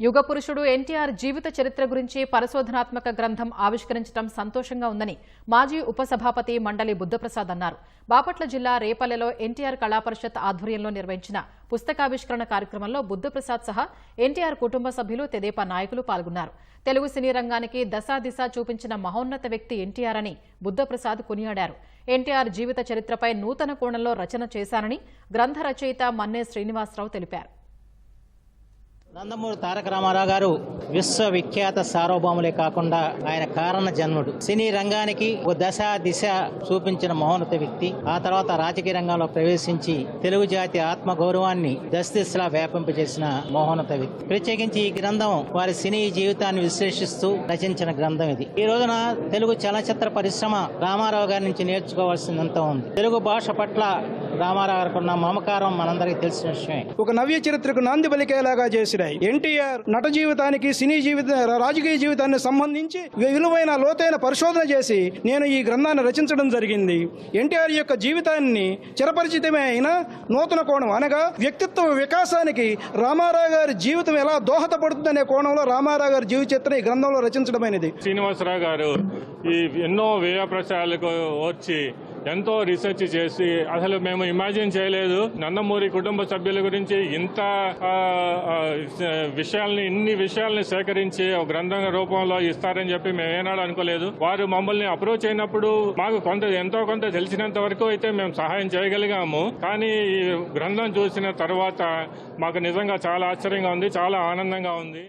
యుగ పురుషుడు ఎన్టీఆర్ జీవిత చరిత్ర గురించి పరిశోధనాత్మక గ్రంథం ఆవిష్కరించడం సంతోషంగా ఉందని మాజీ ఉపసభాపతి మండలి బుద్ధప్రసాద్ అన్నారు. బాపట్ల జిల్లా రేపల్లెలో ఎన్టీఆర్ కళాపరిషత్ ఆధ్వర్యంలో నిర్వహించిన పుస్తకావిష్కరణ కార్యక్రమంలో బుద్ధప్రసాద్ సహా ఎన్టీఆర్ కుటుంబ సభ్యులు తెదేపా నాయకులు పాల్గొన్నారు. తెలుగు సినీ రంగానికి దశాదిశ చూపించిన మహోన్నత వ్యక్తి ఎన్టీఆర్ అని బుద్ధప్రసాద్ కొనియాడారు. ఎన్టీఆర్ జీవిత చరిత్రపై నూతన కోణంలో రచన చేశారని గ్రంథ రచయిత మన్నే శ్రీనివాసరావు తెలిపారు. నందమూరి తారక రామారావు గారు విశ్వవిఖ్యాత సార్వభౌములే కాకుండా ఆయన కారణ జన్ముడు. సినీ రంగానికి ఒక దశ దిశ చూపించిన మహోన్నత వ్యక్తి. ఆ తర్వాత రాజకీయ రంగంలో ప్రవేశించి తెలుగు జాతి ఆత్మ గౌరవాన్ని దశదిశలా వ్యాపింపజేసిన మహోన్నత వ్యక్తి. ప్రత్యేకించి ఈ గ్రంథం వారి సినీ జీవితాన్ని విశ్లేషిస్తూ రచించిన గ్రంథం ఇది. ఈ రోజున తెలుగు చలనచిత్ర పరిశ్రమ రామారావు గారి నుంచి నేర్చుకోవాల్సిందంతా ఉంది. తెలుగు భాష పట్ల రామారావు గారికి ఉన్న మమకారం మనందరికీ తెలిసిన విషయమే. ఒక నవ్య చరిత్రకు నాంది పలికేలాగా చేసినాయి. ఎన్టీఆర్ నట జీవితానికి సినీ జీవిత రాజకీయ జీవితాన్ని సంబంధించి విలువైన లోతైన పరిశోధన చేసి నేను ఈ గ్రంథాన్ని రచించడం జరిగింది. ఎన్టీఆర్ యొక్క జీవితాన్ని చిరపరిచితమే అయిన నూతన కోణం అనగా వ్యక్తిత్వ వికాసానికి రామారావు గారి జీవితం ఎలా దోహదపడుతుందనే కోణంలో రామారావు గారి జీవిత చిత్రం ఈ గ్రంథంలో రచించడమైనది. శ్రీనివాసరావు గారు ఈ ఎన్నో వ్యయ ప్రచారాలకు వచ్చి ఎంతో రీసెర్చ్ చేసి అసలు మేము ఇమాజిన్ చేయలేదు. నందమూరి కుటుంబ సభ్యుల గురించి ఇంత విషయాల్ని ఇన్ని విషయాల్ని సేకరించి ఒక గ్రంథం రూపంలో ఇస్తారని చెప్పి మేము ఏనాడు అనుకోలేదు. వారు మమ్మల్ని అప్రోచ్ అయినప్పుడు మాకు కొంత ఎంతో కొంత తెలిసినంత వరకు అయితే మేము సహాయం చేయగలిగాము. కానీ ఈ గ్రంథం చూసిన తర్వాత మాకు నిజంగా చాలా ఆశ్చర్యంగా ఉంది చాలా ఆనందంగా ఉంది.